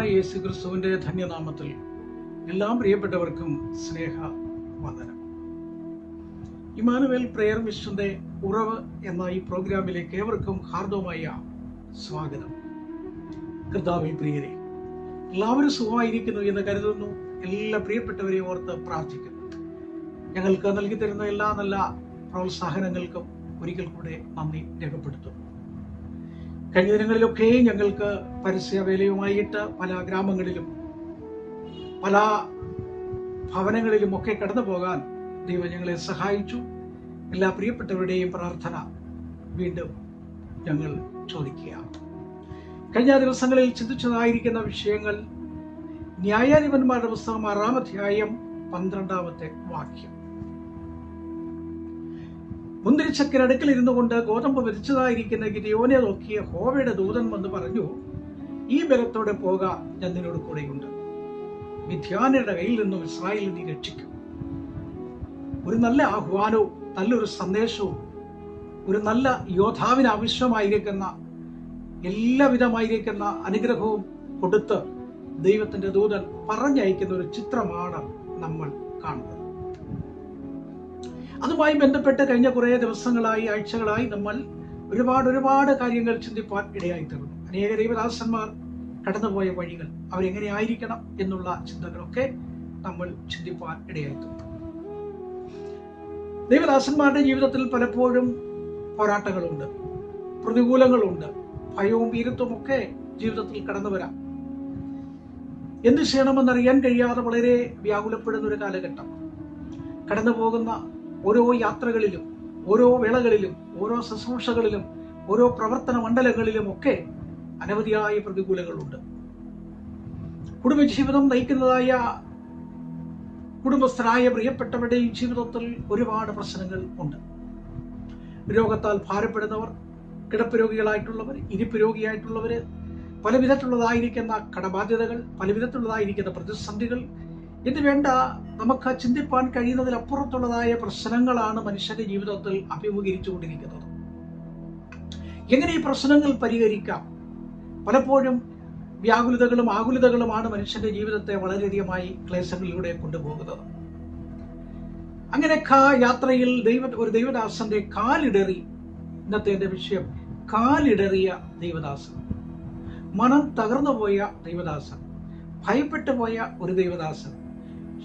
കർത്താവായ യേശു ക്രിസ്തുവിന്റെ ധന്യനാമത്തിൽ എല്ലാം പ്രിയപ്പെട്ടവർക്കും സ്നേഹ വന്ദനം ഇമാനുവേൽ പ്രെയർ മിഷന്റെ ഉറവ് എന്ന ഈ പ്രോഗ്രാമിലേക്ക് ഏവർക്കും ഹാർദവുമായ സ്വാഗതം. കർത്താവിൽ പ്രിയരെ എല്ലാവരും സുഖമായിരിക്കുന്നു എന്ന് കരുതുന്നു. എല്ലാ പ്രിയപ്പെട്ടവരെയും ഓർത്ത് പ്രാർത്ഥിക്കുന്നു. ഞങ്ങൾക്ക് നൽകി തരുന്ന എല്ലാ നല്ല പ്രോത്സാഹനങ്ങൾക്കും ഒരിക്കൽ കൂടെ നന്ദി രേഖപ്പെടുത്തുന്നു. കഴിഞ്ഞ ദിനങ്ങളിലൊക്കെ ഞങ്ങൾക്ക് പരസ്യവേലയുമായിട്ട് പല ഗ്രാമങ്ങളിലും പല ഭവനങ്ങളിലും ഒക്കെ കടന്നു പോകാൻ ദൈവം ഞങ്ങളെ സഹായിച്ചു. എല്ലാ പ്രിയപ്പെട്ടവരുടെയും പ്രാർത്ഥന വീണ്ടും ഞങ്ങൾ ചോദിക്കുക കഴിഞ്ഞ ദിവസങ്ങളിൽ ചിന്തിച്ചതായിരിക്കുന്ന വിഷയങ്ങൾ ന്യായാധിപന്മാരുടെ പുസ്തകം ആറാം അധ്യായം പന്ത്രണ്ടാമത്തെ വാക്യം. മുന്തിരിച്ചക്കിനടുക്കൽ ഇരുന്നു കൊണ്ട് ഗോതമ്പ് വിരിച്ചതായിരിക്കുന്ന ഗിരിയോനെ നോക്കിയ ഹോവയുടെ ദൂതൻ വന്ന് പറഞ്ഞു ഈ ബലത്തോടെ പോക ഞാൻ നിന്നോട് കൂടെയുണ്ട്. മിഥ്യാനയുടെ കയ്യിൽ നിന്നും ഇസ്രായേലിൽ നീ രക്ഷിക്കും. ഒരു നല്ല ആഹ്വാനവും നല്ലൊരു സന്ദേശവും ഒരു നല്ല യോദ്ധാവിന് ആവശ്യമായിരിക്കുന്ന എല്ലാവിധമായിരിക്കുന്ന അനുഗ്രഹവും കൊടുത്ത് ദൈവത്തിന്റെ ദൂതൻ പറഞ്ഞയക്കുന്ന ഒരു ചിത്രമാണ് നമ്മൾ കാണുന്നത്. അതുമായി ബന്ധപ്പെട്ട് കഴിഞ്ഞ കുറേ ദിവസങ്ങളായി ആഴ്ചകളായി നമ്മൾ ഒരുപാട് ഒരുപാട് കാര്യങ്ങൾ ചിന്തിപ്പാൻ ഇടയായി തീർന്നു. അനേക ദൈവദാസന്മാർ കടന്നുപോയ വഴികൾ അവരെങ്ങനെ ആയിരിക്കണം എന്നുള്ള ചിന്തകളൊക്കെ നമ്മൾ ചിന്തിപ്പാൻ ഇടയായി തീർന്നു. ദൈവദാസന്മാരുടെ ജീവിതത്തിൽ പലപ്പോഴും പോരാട്ടങ്ങളുണ്ട് പ്രതികൂലങ്ങളുണ്ട് ഭയവും വീരത്വവും ഒക്കെ ജീവിതത്തിൽ കടന്നു വരാം. എന്ത് ചെയ്യണമെന്നറിയാൻ കഴിയാതെ വളരെ വ്യാകുലപ്പെടുന്ന ഒരു കാലഘട്ടം. കടന്നു പോകുന്ന ഓരോ യാത്രകളിലും ഓരോ വേളകളിലും ഓരോ ശുശ്രൂഷകളിലും ഓരോ പ്രവർത്തന മണ്ഡലങ്ങളിലും ഒക്കെ അനവധിയായ പ്രതികൂലങ്ങളുണ്ട്. കുടുംബജീവിതം നയിക്കുന്നതായ കുടുംബസ്ഥരായ പ്രിയപ്പെട്ടവരുടെയും ജീവിതത്തിൽ ഒരുപാട് പ്രശ്നങ്ങൾ ഉണ്ട്. രോഗത്താൽ ഭാരപ്പെടുന്നവർ കിടപ്പ് രോഗികളായിട്ടുള്ളവർ ഇരിപ്പ് രോഗിയായിട്ടുള്ളവർ പല വിധത്തിലുള്ളതായിരിക്കുന്ന കടബാധ്യതകൾ പല വിധത്തിലുള്ളതായിരിക്കുന്ന പ്രതിസന്ധികൾ ഇത് വേണ്ട. നമുക്ക് ചിന്തിപ്പാൻ കഴിയുന്നതിലപ്പുറത്തുള്ളതായ പ്രശ്നങ്ങളാണ് മനുഷ്യന്റെ ജീവിതത്തിൽ അഭിമുഖീകരിച്ചുകൊണ്ടിരിക്കുന്നത്. എങ്ങനെ ഈ പ്രശ്നങ്ങൾ പരിഹരിക്കാം? പലപ്പോഴും വ്യാകുലതകളും ആകുലതകളുമാണ് മനുഷ്യന്റെ ജീവിതത്തെ വളരെയധികമായി ക്ലേശങ്ങളിലൂടെ കൊണ്ടുപോകുന്നത്. അങ്ങനെ കാ യാത്രയിൽ ദൈവ ഒരു ദൈവദാസന്റെ കാലിടറി. ഇന്നത്തെ എന്റെ വിഷയം കാലിടറിയ ദൈവദാസൻ. മനം തകർന്നുപോയ ദൈവദാസൻ. ഭയപ്പെട്ടു പോയ ഒരു ദൈവദാസൻ.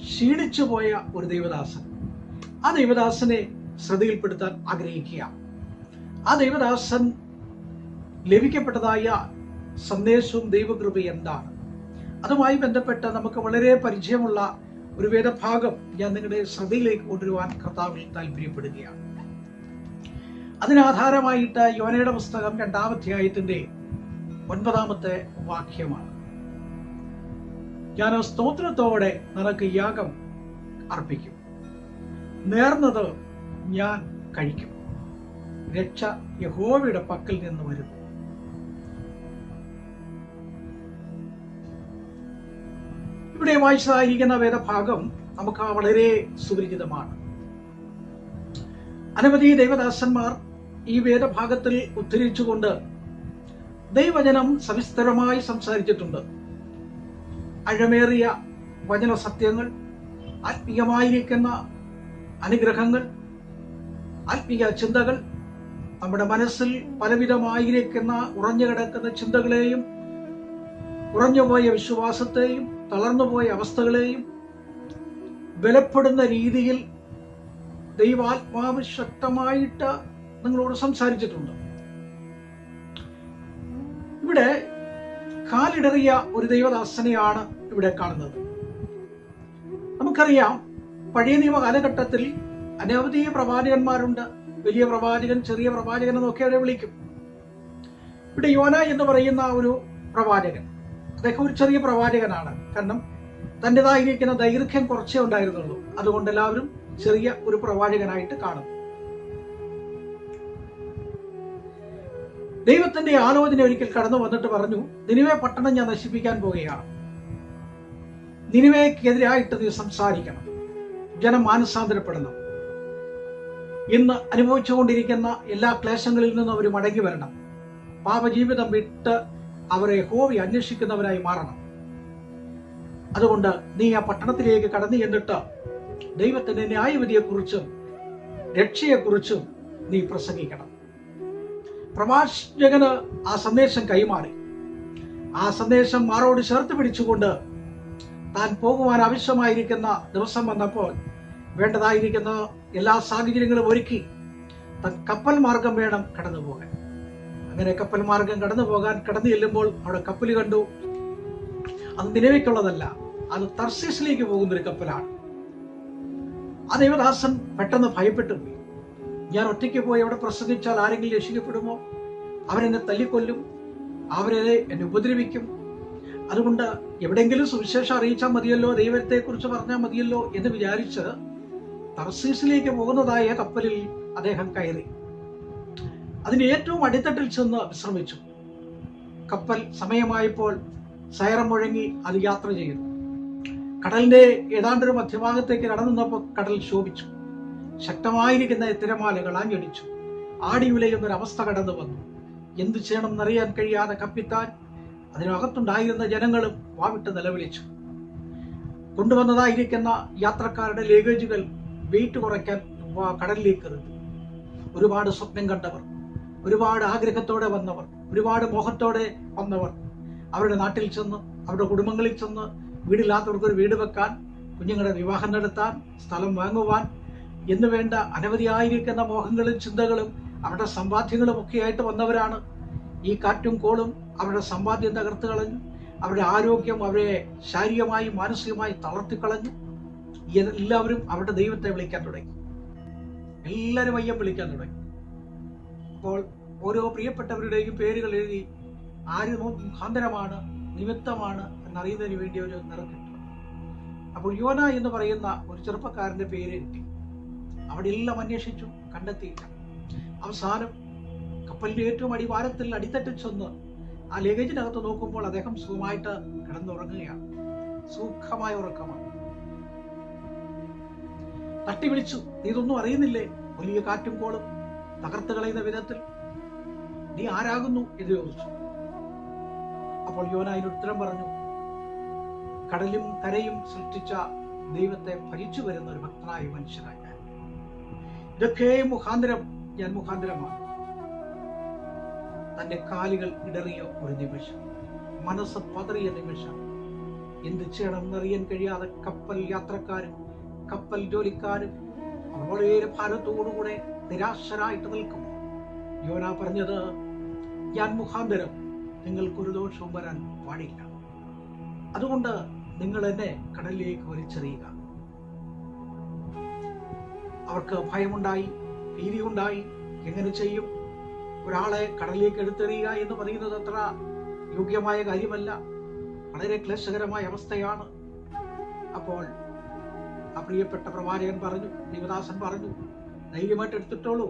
ക്ഷീണിച്ചു പോയ ഒരു ദൈവദാസൻ. ആ ദൈവദാസനെ ശ്രദ്ധയിൽപ്പെടുത്താൻ ആഗ്രഹിക്കുക ആ ദൈവദാസൻ ലഭിക്കപ്പെട്ടതായ സന്ദേശവും ദൈവകൃപ എന്താണ്? അതുമായി ബന്ധപ്പെട്ട നമുക്ക് വളരെ പരിചയമുള്ള ഒരു വേദഭാഗം ഞാൻ നിങ്ങളുടെ ശ്രദ്ധയിലേക്ക് കൊണ്ടുവരുവാൻ കർത്താവിൽ താല്പര്യപ്പെടുകയാണ് അതിനാധാരമായിട്ട് യോനയുടെ പുസ്തകം രണ്ടാമധ്യായത്തിന്റെ ഒൻപതാമത്തെ വാക്യമാണ്. ഞാൻ സ്തോത്രത്തോടെ നിനക്ക് യാഗം അർപ്പിക്കും. നേർന്നത് ഞാൻ കഴിക്കും. രക്ഷ യഹോവയുടെ പക്കൽ നിന്ന് വരുന്നു ഇവിടെ വായിച്ചതായിരിക്കുന്ന വേദഭാഗം നമുക്ക് വളരെ സുപരിചിതമാണ്. അനവധി ദൈവദാസന്മാർ ഈ വേദഭാഗത്തിൽ ഉദ്ധരിച്ചുകൊണ്ട് ദൈവജനം സവിസ്തരമായി സംസാരിച്ചിട്ടുണ്ട്. അഴമേറിയ വചന സത്യങ്ങൾ ആത്മീയമായിരിക്കുന്ന അനുഗ്രഹങ്ങൾ ആത്മീയ ചിന്തകൾ നമ്മുടെ മനസ്സിൽ പലവിധമായിരിക്കുന്ന ഉറഞ്ഞു കിടക്കുന്ന ചിന്തകളെയും ഉറഞ്ഞുപോയ വിശ്വാസത്തെയും തളർന്നുപോയ അവസ്ഥകളെയും ബലപ്പെടുന്ന രീതിയിൽ ദൈവാത്മാവ് ശക്തമായിട്ട് നിങ്ങളോട് സംസാരിച്ചിട്ടുണ്ട്. ഇവിടെ കാലിടറിയ ഒരു ദൈവദാസനെയാണ് ഇവിടെ കാണുന്നത്. നമുക്കറിയാം പഴയ നിയമ കാലഘട്ടത്തിൽ അനവധി പ്രവാചകന്മാരുണ്ട്. വലിയ പ്രവാചകൻ ചെറിയ പ്രവാചകൻ എന്നൊക്കെ അവരെ വിളിക്കും. ഇവിടെ യോന എന്ന് പറയുന്ന ഒരു പ്രവാചകൻ അദ്ദേഹം ഒരു ചെറിയ പ്രവാചകനാണ്. കാരണം തന്റെതായിരിക്കുന്ന ദൈർഘ്യം കുറച്ചേ ഉണ്ടായിരുന്നുള്ളൂ. അതുകൊണ്ട് എല്ലാവരും ചെറിയ ഒരു പ്രവാചകനായിട്ട് കാണും. ദൈവത്തിന്റെ ആലോചന ഒരിക്കൽ കടന്നു വന്നിട്ട് പറഞ്ഞു നിനിവെ പട്ടണം ഞാൻ നശിപ്പിക്കാൻ പോവുകയാണ്. നിനിവയ്ക്കെതിരായിട്ട് നീ സംസാരിക്കണം. ജനം മാനസാന്തരപ്പെടണം. ഇന്ന് അനുഭവിച്ചുകൊണ്ടിരിക്കുന്ന എല്ലാ ക്ലേശങ്ങളിൽ നിന്നും അവർ മടങ്ങി വരണം. പാപജീവിതം വിട്ട് അവരെ ഹോവി അന്വേഷിക്കുന്നവരായി മാറണം. അതുകൊണ്ട് നീ ആ പട്ടണത്തിലേക്ക് കടന്നു ചെന്നിട്ട് ദൈവത്തിന്റെ ന്യായവിധിയെക്കുറിച്ചും രക്ഷയെക്കുറിച്ചും നീ പ്രസംഗിക്കണം. പ്രവാചകന് ആ സന്ദേശം കൈമാറി. ആ സന്ദേശം മാറോട് ചേർത്ത് പിടിച്ചുകൊണ്ട് താൻ പോകുവാൻ ആവശ്യമായിരിക്കുന്ന ദിവസം വന്നപ്പോൾ വേണ്ടതായിരിക്കുന്ന എല്ലാ സാഹചര്യങ്ങളും ഒരുക്കി താൻ കപ്പൽ മാർഗം വേണം കടന്നു പോകാൻ. അങ്ങനെ കപ്പൽ മാർഗം കടന്നു പോകാൻ കടന്നു ചെല്ലുമ്പോൾ അവിടെ കപ്പൽ കണ്ടു. അത് നിലവിക്കുള്ളതല്ല അത് തർസീസിലേക്ക് പോകുന്ന ഒരു കപ്പലാണ്. ആ ദൈവദാസൻ പെട്ടെന്ന് ഭയപ്പെട്ടു പോയി ഞാൻ ഒറ്റയ്ക്ക് പോയി അവിടെ പ്രസംഗിച്ചാൽ ആരെങ്കിലും രക്ഷിക്കപ്പെടുമോ? അവരെന്നെ തല്ലിക്കൊല്ലും. അവരെ എന്നെ ഉപദ്രവിക്കും. അതുകൊണ്ട് എവിടെയെങ്കിലും സുവിശേഷം അറിയിച്ചാൽ മതിയല്ലോ ദൈവത്തെ കുറിച്ച് പറഞ്ഞാൽ മതിയല്ലോ എന്ന് വിചാരിച്ച് തർസീസിലേക്ക് പോകുന്നതായ കപ്പലിൽ അദ്ദേഹം കയറി. അതിന് ഏറ്റവും അടിത്തട്ടിൽ ചെന്ന് വിശ്രമിച്ചു. കപ്പൽ സമയമായപ്പോൾ സൈറം മുഴങ്ങി അത് യാത്ര ചെയ്തു. കടലിന്റെ ഏതാണ്ടൊരു മധ്യഭാഗത്തേക്ക് കടന്നുന്നപ്പോൾ കടൽ ശോഭിച്ചു. ശക്തമായിരിക്കുന്ന തിരമാലകൾ ആഞ്ഞടിച്ചു. ആടി ഉലയുന്ന ഒരു അവസ്ഥ കടന്നു വന്നു. എന്തു ചെയ്യണം ചെയ്യണമെന്നറിയാൻ കഴിയാതെ കപ്പിത്താൻ അതിനകത്തുണ്ടായിരുന്ന ജനങ്ങളും വാവിട്ട് നിലവിളിച്ചു. കൊണ്ടുവന്നതായിരിക്കുന്ന യാത്രക്കാരുടെ ലഗേജുകൾ വെയിറ്റ് കുറയ്ക്കാൻ കടലിലേക്ക് എറിഞ്ഞു. ഒരുപാട് സ്വപ്നം കണ്ടവർ ഒരുപാട് ആഗ്രഹത്തോടെ വന്നവർ ഒരുപാട് മോഹത്തോടെ വന്നവർ അവരുടെ നാട്ടിൽ ചെന്ന് അവരുടെ കുടുംബങ്ങളിൽ ചെന്ന് വീടില്ലാത്തവർക്ക് ഒരു വീട് വെക്കാൻ കുഞ്ഞുങ്ങളുടെ വിവാഹം നടത്താൻ സ്ഥലം വാങ്ങുവാൻ എന്ന് വേണ്ട അനവധിയായിരിക്കുന്ന മോഹങ്ങളും ചിന്തകളും അവരുടെ സമ്പാദ്യങ്ങളും ഒക്കെയായിട്ട് വന്നവരാണ്. ഈ കാറ്റും കോളും അവരുടെ സമ്പാദ്യം തകർത്ത് കളഞ്ഞു. അവരുടെ ആരോഗ്യം അവരെ ശാരീരികമായി മാനസികമായി തളർത്തിക്കളഞ്ഞു എല്ലാവരും അവരുടെ ദൈവത്തെ വിളിക്കാൻ തുടങ്ങി. എല്ലാവരും അയ്യം വിളിക്കാൻ തുടങ്ങി. അപ്പോൾ ഓരോ പ്രിയപ്പെട്ടവരുടെയും പേരുകൾ എഴുതി ആര് മുഖാന്തരമാണ് നിമിത്തമാണ് എന്നറിയുന്നതിന് വേണ്ടി ഒരു നിറക്കിട്ടു അപ്പോൾ യോന എന്ന് പറയുന്ന ഒരു ചെറുപ്പക്കാരന്റെ പേര് കിട്ടി. അവിടെ എല്ലാം അന്വേഷിച്ചു കണ്ടെത്തിയില്ല. അവസാനം കപ്പലിന്റെ ഏറ്റവും അടിവാരത്തിൽ അടിത്തട്ടിൽ ചെന്ന് ആ ലഗേജിനകത്ത് നോക്കുമ്പോൾ അദ്ദേഹം സുഖമായിട്ട് കിടന്നുറങ്ങുകയാണ്. സുഖമായ ഉറക്കമാണ്. തട്ടി വിളിച്ചു നീ ഇതൊന്നും അറിയുന്നില്ലേ? വലിയ കാറ്റും കോളും തകർത്ത് കളയുന്ന വിധത്തിൽ. നീ ആരാകുന്നു? എന്ന് ചോദിച്ചു. അപ്പോൾ യോന അതിന് ഉത്തരം പറഞ്ഞു കടലും കരയും സൃഷ്ടിച്ച ദൈവത്തെ ഭരിച്ചു വരുന്ന ഒരു ഭക്തനായ മനുഷ്യനായി. ഇതൊക്കെ മുഖാന്തരം ഞാൻ മുഖാന്തരമാണ്. തന്റെ കാലുകൾ ഇടറിയ ഒരു നിമിഷം മനസ്സ് പതറിയ നിമിഷം. എന്ത് ചെയ്യണമെന്നറിയാൻ കഴിയാതെ കപ്പൽ യാത്രക്കാരും കപ്പൽ ജോലിക്കാരും വളരെ ഭാരത്തോടുകൂടെ നിരാശരായിട്ട് നിൽക്കും യോന പറഞ്ഞത് ഞാൻ മുഖാന്തരം നിങ്ങൾക്കൊരു ദോഷവും വരാൻ പാടില്ല. അതുകൊണ്ട് നിങ്ങൾ എന്നെ കടലിലേക്ക് വലിച്ചെറിയുക. അവർക്ക് ഭയമുണ്ടായി ഭീതിയുണ്ടായി. എങ്ങനെ ചെയ്യും? ഒരാളെ കടലിലേക്ക് എടുത്തെറിയുക എന്ന് പറയുന്നത് അത്ര യോഗ്യമായ കാര്യമല്ല. വളരെ ക്ലേശകരമായ അവസ്ഥയാണ്. അപ്പോൾ ആ പ്രിയപ്പെട്ട പ്രവാചകൻ പറഞ്ഞു ദേവദാസൻ പറഞ്ഞു ധൈര്യമായിട്ട് എടുത്തിട്ടോളൂ.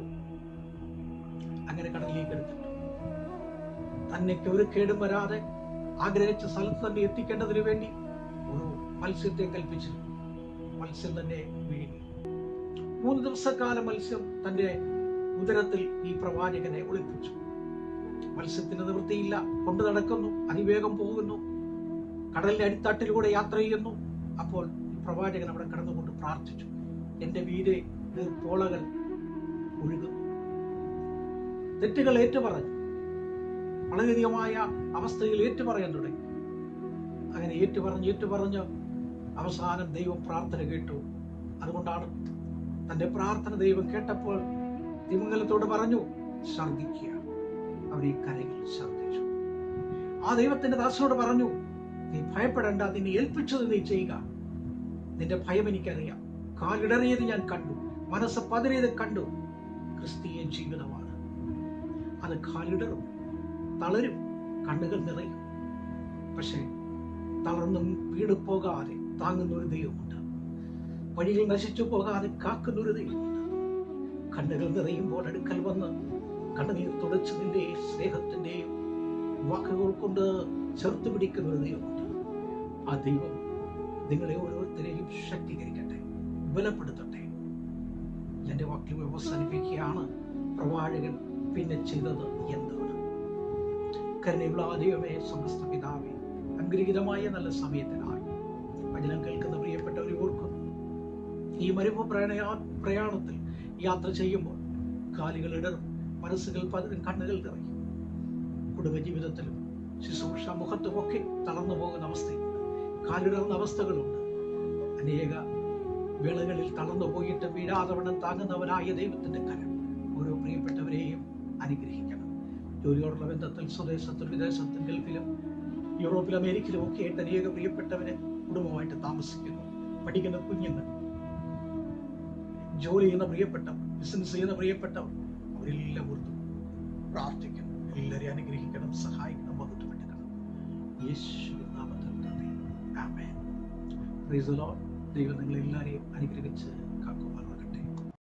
അങ്ങനെ കടലിലേക്ക് എടുത്തിട്ടു. തന്നെക്ക് ഒരു കേടും വരാതെ ആഗ്രഹിച്ച സ്ഥലത്ത് തന്നെ എത്തിക്കേണ്ടതിനു വേണ്ടി ഒരു മത്സ്യത്തെ കൽപ്പിച്ചിരുന്നു. മത്സ്യം തന്നെ വിഴുങ്ങി മൂന്ന് ദിവസക്കാല മത്സ്യം തന്റെ ഉദരത്തിൽ ഈ പ്രവാചകനെ ഒളിപ്പിച്ചു. മത്സ്യത്തിന് നിവൃത്തിയില്ല. കൊണ്ടു നടക്കുന്നു. അതിവേഗം പോകുന്നു. കടലിന്റെ അടിത്തട്ടിലൂടെ യാത്ര ചെയ്യുന്നു. അപ്പോൾ ഈ പ്രവാചകൻ അവിടെ കടന്നുകൊണ്ട് പ്രാർത്ഥിച്ചു. എന്റെ വീരെ നീർപ്പോളകൾ ഒഴുകുന്നു തെറ്റുകൾ ഏറ്റുപറഞ്ഞു. വളരെയധികമായ അവസ്ഥയിൽ ഏറ്റുപറയാൻ തുടങ്ങി. അങ്ങനെ ഏറ്റുപറഞ്ഞ് ഏറ്റുപറഞ്ഞ് അവസാനം ദൈവം പ്രാർത്ഥന കേട്ടു. അതുകൊണ്ടാണ് തന്റെ പ്രാർത്ഥന ദൈവം കേട്ടപ്പോൾ തിമംഗലത്തോട് പറഞ്ഞു ഛർദിക്കുക അവർ ഈ കരയിൽ ഛർദിച്ചു ആ ദൈവത്തിന്റെ ദാസനോട് പറഞ്ഞു നീ ഭയപ്പെടേണ്ട നിന്നെ ഏൽപ്പിച്ചത് നീ ചെയ്യുക. നിന്റെ ഭയം എനിക്കറിയാം. കാലിടറിയത് ഞാൻ കണ്ടു മനസ്സ് പതറിയത് കണ്ടു. ക്രിസ്തീയ ജീവിതമാണ്. അത് കാലിടറും തളരും കണ്ണുകൾ നിറയും. പക്ഷെ തളർന്നും വീട് പോകാതെ താങ്ങുന്ന ഒരു ദൈവമുണ്ട്. വഴികൾ നശിച്ചു പോകാതെ കാക്കുന്ന ഒരു കണ്ണുകൾ നിറയുമ്പോൾ അടുക്കൽ വന്ന് കണ്ണുനീർ തുടച്ചതിന്റെ സ്നേഹത്തിന്റെയും വാക്കുകൾ കൊണ്ട് ചേർത്ത് പിടിക്കുന്ന ഒരു ദൈവമുണ്ട്. ആ ദൈവം നിങ്ങളെ ഓരോരുത്തരെയും ശക്തീകരിക്കട്ടെ ബലപ്പെടുത്തട്ടെ. എന്റെ വാക്കിൽ അവസാനിപ്പിക്കുകയാണ്. പ്രവാചകൻ പിന്നെ ചെയ്തത് എന്താണ്? കരുണയുള്ള ദൈവമേ സമസ്ത പിതാവേ അനുഗ്രഹീതമായ നല്ല സമയത്തിനായി. വചനം കേൾക്കുന്ന ഈ മരുഭ പ്രയാണ പ്രയാണത്തിൽ യാത്ര ചെയ്യുമ്പോൾ കാലുകൾ ഇടറും മനസ്സുകൾ പലരും കണ്ണുകൾ നിറയും. കുടുംബജീവിതത്തിലും ശുശ്രൂഷ മുഖത്തുമൊക്കെ തളർന്നു പോകുന്ന അവസ്ഥയുണ്ട് കാലിടർന്ന അവസ്ഥകളുണ്ട്. അനേക വേളകളിൽ തളർന്നു പോയിട്ട് വീഴാതവണ്ണം താങ്ങുന്നവനായ ദൈവത്തിന്റെ കരം ഓരോ പ്രിയപ്പെട്ടവരെയും അനുഗ്രഹിക്കണം. ജോലിയോടുള്ള ബന്ധത്തിൽ സ്വദേശത്തും വിദേശത്തും ഗൾഫിലും യൂറോപ്പിലും അമേരിക്കയിലും ഒക്കെ ആയിട്ട് അനേക പ്രിയപ്പെട്ടവരെ കുടുംബമായിട്ട് താമസിക്കുന്നു. പഠിക്കുന്ന കുഞ്ഞുങ്ങൾ ജോലി ചെയ്യുന്ന പ്രിയപ്പെട്ടവർ ബിസിനസ് ചെയ്യുന്ന പ്രിയപ്പെട്ടവർ അവരെല്ലാം ഓർത്തു പ്രാർത്ഥിക്കണം എല്ലാവരെയും അനുഗ്രഹിക്കണം സഹായിക്കണം മഹത്വപ്പെടുത്തണം യേശു നാമത്തിൽ ദൈവം നിങ്ങളെല്ലാവരെയും അനുഗ്രഹിച്ച്